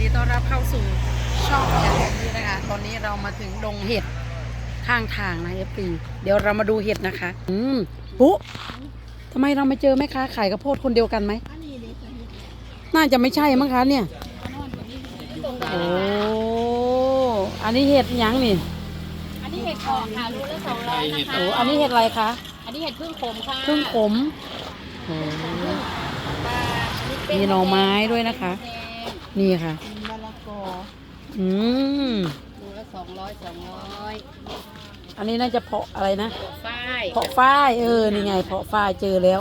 ดีต้อนรับเข้าสู่ช่องอย่างนี้นะคะ ตอนนี้เรามาถึงดงเห็ดข้างทางนะเอฟปีเดี๋ยวเรามาดูเห็ดนะคะ อืมปุ๊ทำไมเราไม่เจอแม่ค้าขายกระโพดคนเดียวกันไหม น่าจะไม่ใช่มั้งคะเนี่ย โอ้ อันนี้เห็ดหยังนี่ อันนี้เห็ดออกค่ะรูละสองร้อยนะคะโอ้อันนี้เห็ดอะไรคะ อันนี้เห็ดพึ่งขมค่ะพึ่งขมโอ้มีหน่อไม้ด้วยนะคะ นี่ค่ะ มะละกออืมรูละสองร้อยสองร้อยอันนี้น่าจะเพาะอะไรนะ ฝ้ายเพาะฝ้ายเออ นี่ไง เพาะฝ้ายเจอแล้ว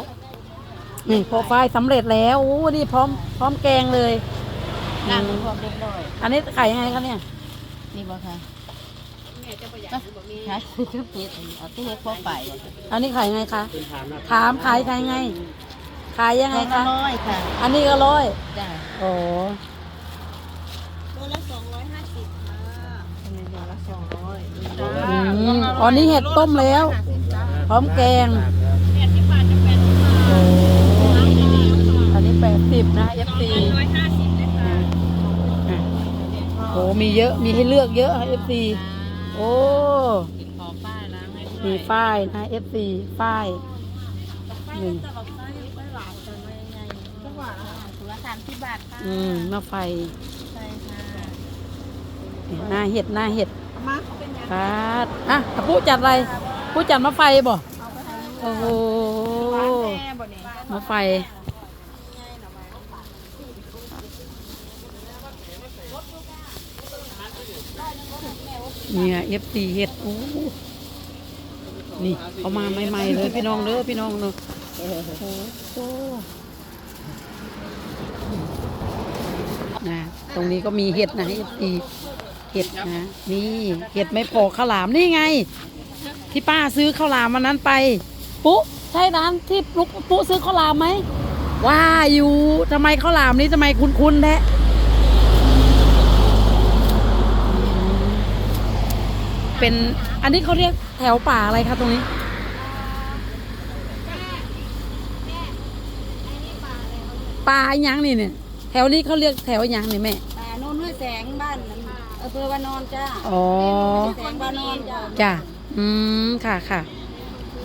นี่เพาะฝ้ายสำเร็จแล้วโอ้นี่พร้อม พร้อมแกงเลยล้างความเรียบร้อยอันนี้ขายยังไงคะเนี่ย นี่บ่ค่ะแม่จะประหยัดบ่มีค่ะคือเห็ดเอาที่เห็ดพอไปอันนี้ขายยังไงคะ ถามขายขายยังไง ขายยังไงคะ ร้อยค่ะ อันนี้ก็ร้อยจ้ะ โอ้ ตัวละสองร้อยห้าสิบค่ะอันนี้ตัวละสองร้ อยอืมอ๋อนี่เห็ดต้มแล้ว พร้อมแกงแปดสิบบาทจะแปดสิบบาทโอ้อันนี้แปดสิบนะ FC ร้อยห้าสิบเลยค่ะอะโอ้มีเยอะมีให้เลือกเยอะ FC โอ้ขอป้ายล้างให้ด้วยมีฝ้ายนะ FC ฝ้ายหนึ่งจะบอกป้ายไม่หลายแต่ไม่ใหญ่จังหวะถุงละสามสิบบาทค่ะอืมมะไฟใช่ค่ะหน้าเห็ดหน้าเห็ด มาเป็นยังครับอะผู้จัดอะไร ผู้จัดมะไฟบ่โอ้โหม่บ่เนี่ยมะไฟเนี่ยเอฟซีเห็ดโอ้นี่เขามาใหม่ๆเลยพี่น้องเด้อพี่น้องเนอะโอ้โหนะตรงนี้ก็มีเห็ดนะเอฟซี เห็ดนะนี่เห็ดไม่พอข้าวหลามนี่ไง ที่ป้าซื้อข้าวหลามวันนั้นไป ปุ๊ใช่ร้านที่ลุกปุ๊ซื้อข้าวหลามไหมว่าอยู่ทำไมข้าวหลามนี้ทำไมคุ้นๆแท้เป็นอันนี้เขาเรียกแถวป่าอะไรคะตรงนี้ป่าอีหยังนี่เนี่ยแถวนี้เขาเรียกแถวอีหยังนี่แม่อ่าโนนห้วยแสงบ้าน อำเภอวานอนจ้าอ๋อ แสงวานอนจ้าจ้ะ อืม ค่ะค่ะ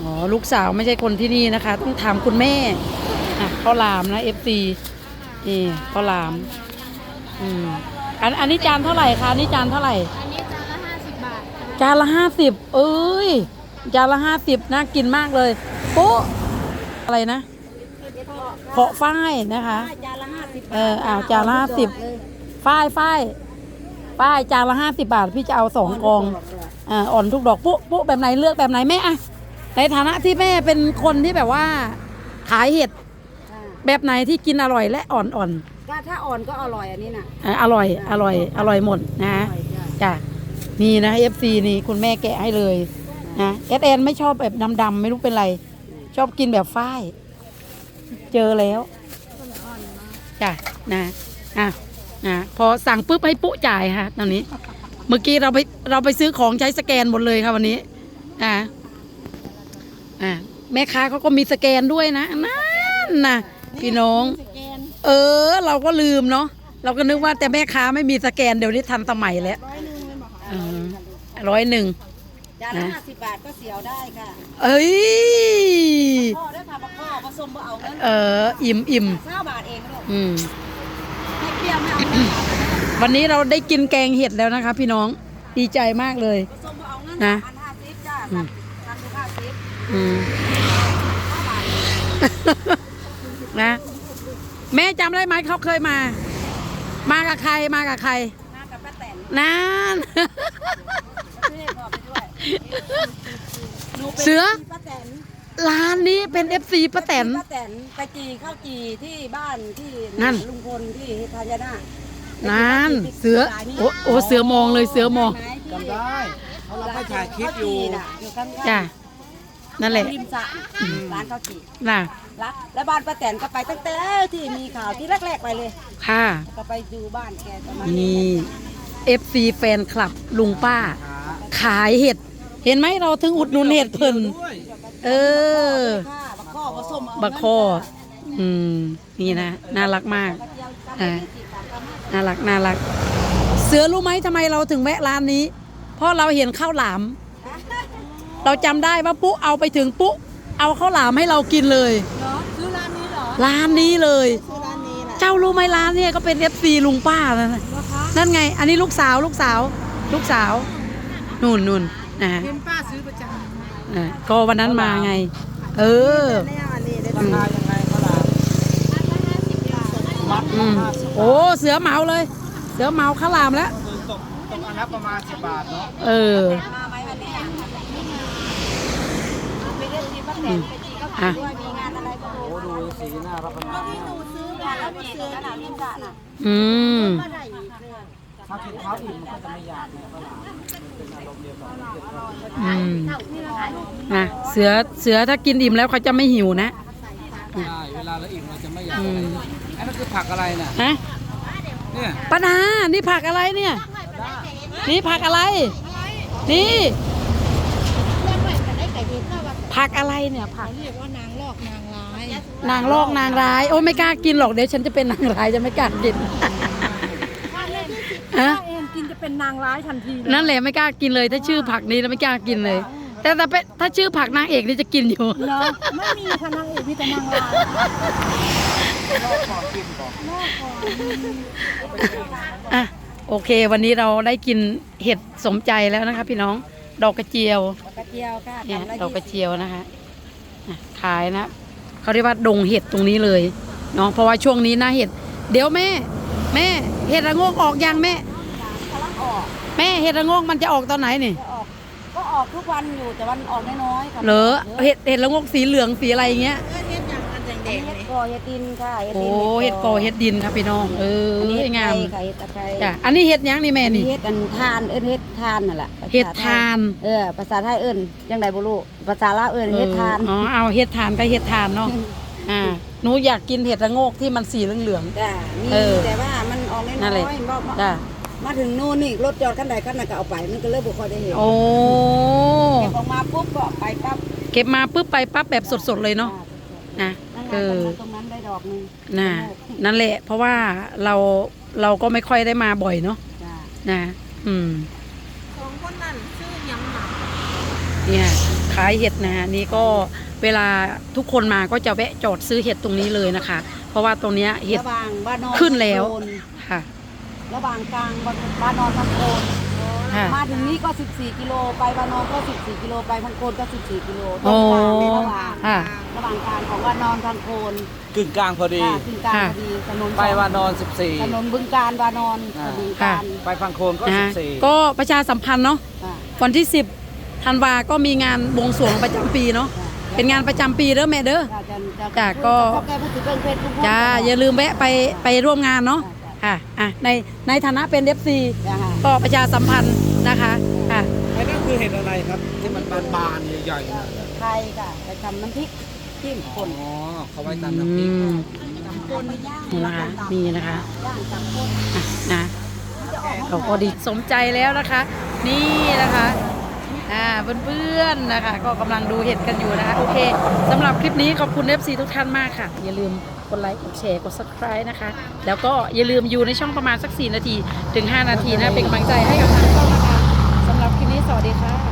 อ๋อ ลูกสาวไม่ใช่คนที่นี่นะคะ ต้องถามคุณแม่ อะข้าวหลามนะ FC นี่ข้าวหลาม อืม อัน อันนี้จานเท่าไหร่คะ อันนี้จานเท่าไหร่ อันนี้จานละห้าสิบบาทค่ะจานละห้าสิบ เอ้ย จานละห้าสิบน่ากินมากเลยปุ๊อะไรนะเพาะฝ้ายนะคะ จานละห้าสิบเอออ้าวจานละห้าสิบฝ้ายฝ้าย ฝ้ายจานละห้าสิบบาท พี่จะเอาสองกองอ่าอ่อนทุกดอกปุ๊ปุ๊แบบไหนเลือกแบบไหนแม่อะในฐานะที่แม่เป็นคนที่แบบว่า ขายเห็ด แบบไหนที่กินอร่อยและอ่อนอ่อนก็ถ้าอ่อนก็อร่อยอันนี้น่ะๆอะอร่อยอร่อยอร่อยหมดนะจ้ะนี่นะ FC นี่คุณแม่แกะให้เลยนะเอสแอนไม่ชอบแบบดำๆไม่รู้เป็นไร ชอบกินแบบฝ้าย เจอแล้วจ้ะนะอะ นะพอสั่งปุ๊บให้ปุ๊จ่ายค่ะตอนนี้ เมื่อกี้เราไปเราไปซื้อของใช้สแกนหมดเลยค่ะวันนี้อะอะแม่ค้าเขาก็มีสแกนด้วยนะนั่นนะพี่น้องสแกนเออ เราก็ลืมเนาะเราก็นึกว่าแต่แม่ค้าไม่มีสแกนเดี๋ยวนี้ทันสมัยแล้วร้อยหนึ่งเลยบอกค่ะอืมร้อยหนึ่งจานละห้าสิบบาทก็เสียวได้ค่ะ เอ้ยพ่อได้ค่ะมาพ่อผสมมาเอาเงินเออ อิ่มอิ่มเก้าบาทเองลูกอืมให้เปรี้ย วไม่เอาเงินวันนี้เราได้กินแกงเห็ดแล้วนะคะ พี่น้องดีใจมากเลยผสมมาเอาเงินนะพันห้าสิบจ้าอืมพันห้าสิบอืมเก้าบาทนะ แม่จำได้ไหมเขาเคยมา มากับใครมากับใครมากับป้าแตนนานไม่ได้บอกไปด้วยหนูป็นเสือป้าแตน ร้านนี้เป็นเอฟซีป้าแตน ป้าแตนไปจีข้าวจีที่บ้านที่นั่น ลุงพลที่พญานาคนานเสือโอ้โอ้เสือมองเลยเสือมองจำได้เพราะเราไปถ่ายคลิปอยู่อยู่ข้างๆจ้ะนั่นแหละริมสระร้านข้าวจีน่ะละแล้วบ้านป้าแตนก็ไปตั้งแต่ที่มีข่าวที่แรกๆไปเลย ค่ะ ก็ไปดูบ้านแกตอนนั้นนี่ FC แฟนคลับลุงป้า ขายเห็ด เห็นไหมเราถึงอุดหนุนเห็ดเพิ่น ด้วย เออค่ะบักข้อผสมเอาบักคออืม นี่นะ น่ารักมากกระเทียมกระอ่าเทียมสี่สามกรัมห้าสิบน่ารัก น่ารัก เสือรู้ไหมทำไมเราถึงแวะร้านนี้ เพราะเราเห็นข้าวหลาม เราจำได้ว่าปุ๊เอาไปถึงปุ๊เอาข้าวหลามให้เรากินเลยเหรอซื้อร้านนี้เหรอร้านนี้เลย ซื้อร้านนี้แหละเจ้ารู้ไหมร้านเนี่ยก็เป็นเอฟซีลุงป้านั่นน่ะเหรอคะนั่นไง อันนี้ลูกสาวลูกสาว ลูกสาว นู่นนู่นนะฮะ เห็นป้าซื้อประจ อะก็วันนั้นมาไง เออำเนี่ยอันนี้ได้ราคายังไงก็ล่ะมัดอืมโอ้เสือเหมาเลย เสือเหมาข้าวหลามแล้ว คือตกตกอันละประมาณ10บาทเนาะเออมาไหมวันนี้ไปเล่นที่บ้านแหลมไปจีก็อะด้วยมีงานอะไรก็โอ้ดูสีน่ารับประทานที่หนูซื้อมาแล้วจีกับขนาดลิ้นจ่าน่ะอืมก็ได้อีกเลยถ้ากินข้าวอิ่มมันก็จะไม่อยากเนี่ยก็หลามเป็น อารมณ์เดียวกับเก็บข้าวอืมนะเสือเสือถ้ากินอิ่มแล้วเขาจะไม่หิวนะใช่เวลาเราอิ่มเราจะไม่อยากอืมอันนั้นคือผักอะไรน่ะ ฮะเนี่ยป้านานี่ผักอะไรเนี่ย นี่ผักอะไร นี่ ผักอะไรเนี่ยผัก เรียกว่านางลอกนางร้ายนางลอกนางร้าย โอ้ไม่กล้ากินหรอกเดี๋ยวฉันจะเป็นนางร้ายจะไม่กล้ากิน ฮะ ถ้าเองกินจะ เป็นนางร้ายทันทีเลยนั่นแหละไม่กล้ากินเลย ถ้าชื่อผักนี้แล้วไม่กล้ากินเลย แต่แต่เป็นถ้าชื่อผักนางเอกนี่จะกินอยู่เนาะไม่มีค่ะนางเอกมีแต่นางร้ายรอบก่อนกินก่อนอะโอเค วันนี้เราได้กินเห็ดสมใจแล้วนะคะ พี่น้องดอกกระเจียวกระเจียวค่ะเนี่ยกำละดอกกระเจียวนะคะอะขายนะเขาเรียกว่าดงเห็ดตรงนี้เลยเนาะเพราะว่าช่วงนี้หน้าเห็ด เดี๋ยวแม่ แม่ เห็ดระโงกออกยังแม่กำลังออก แม่เห็ดระโงกมันจะออกตอนไหนนี่ จะออกก็ออกทุกวันอยู่แต่วันออกน้อยๆค่ะเหรอเห็ดเห็ดระโงกสีเหลืองสีอะไรอย่างเงี้ย เฮ็ดอย่างอันแดงๆเฮ็ดกอเฮ็ดดินค่ะโอ้เห็ดกอเห็ดดินครับพี่น้อง เอออันนี้เฮ็ดงามไข่ค่ะเฮ็ดตะไคร้จ้ะอันนี้เห็ดหยังนี่แม่อันนี้นี่เฮ็ดอันทานเอิ้นเฮ็ดทานนั่นแหละเห็ดทานเออภาษาไทยเอิ้นจังไดบ่รู้ภาษาลาวเอิ้นเฮ็ดทานอ๋อเอาเห็ดทานก็เห็ดทานเนาะ อ่า หนูอยากกินเห็ดระโงกที่มันสีเหลือง จ้ะมีเออแต่ว่ามันออกน้นั่นแหละอยๆบ่บ่ๆจ้ะ มาถึงนู่นนี่รถจอดคันใดคันนั้นก็เอาไปมันก็เลยบ่ค่อยได้เห็นโอ้เก็บออกมาปุ๊บก็ไปปั๊บเก็บมาปุ๊บไปปั๊บแบบสดๆเลยเนาะนะนั่นเอแหละอตรงนั้นได้ดอกหนึงน่ะนั่นแหละ เพราะว่าเราเราก็ไม่ค่อยได้มาบ่อยเนาะจ้ะนะอืมสองคนนั้นชื่อยำหนักเนี่ยขายเห็ดนะฮะนี่ก็เวลาทุกคนมาก็จะแวะจอดซื้อเห็ดตรงนี้เลยนะคะ เพราะว่าตรงเนี้ยเห็ดระหว่างบ้านนอนขึ้นแล้วโคนค่ะ ระหว่างกลางบ้านบ้านนอนพังโคนค่ะ มาถึงนี่ก็ 14 กิโลไปบ้านนอนก็ 14 กิโลไปพังโคนก็ 14 กิโลตรโอ้งกลางในระหว่าง ค่ะ ระหว่างกลางของบ้านนอนพังโคนกึ่งกลางพอดี ค่ะถึงกลางค่ะพอดีถนนไปวานอน ถนนบึงการวานอนอ่า บึงการ14 ไปฟังโคนก็นะฮะ14 ก็ประชาสัมพันธ์เนาะค่ะวันที่ 10ธันวาก็มีงานบวงสรวงประจำปีเนาะเป็นงานประจำปีเด้อแม่เด้อจ้ะจะจะจ้ะก็แกพูดถึงเรื่องเพชรทุกคนจ้าอย่าลืมแวะไปไปร่วมงานเนาะ ค่ะอะในในฐานะเป็น FC จ้ะก็ประชาสัมพันธ์นะคะค่ะไอ้นั่นคือเห็ดอะไรครับที่มันบานๆใหญ่ๆนะไทยค่ะไปทำน้ำพริกจิ้มคนอ๋อเขาไว้ตำน้ำพริกอืมทำคนย่างนี่นะคะนี่นะคะย่างจับคนอะนะเราก็ดีสมใจแล้วนะคะ นี่นะคะอ่าเพื่อนๆนะคะ ก็กำลังดูเห็ดกันอยู่นะคะ โอเคสำหรับคลิปนี้ขอบคุณ FC ทุกท่านมากค่ะ อย่าลืมก ดไลค์กดแชร์กด subscribe นะคะ แล้วก็อย่าลืมอยู่ในช่องประมาณสัก 4 นาที ถึง 5 นาทีนะ เป็นกำลังใจให้กับทางช่องนะคะสำหรับคลิปนี้สวัสดีค่ะ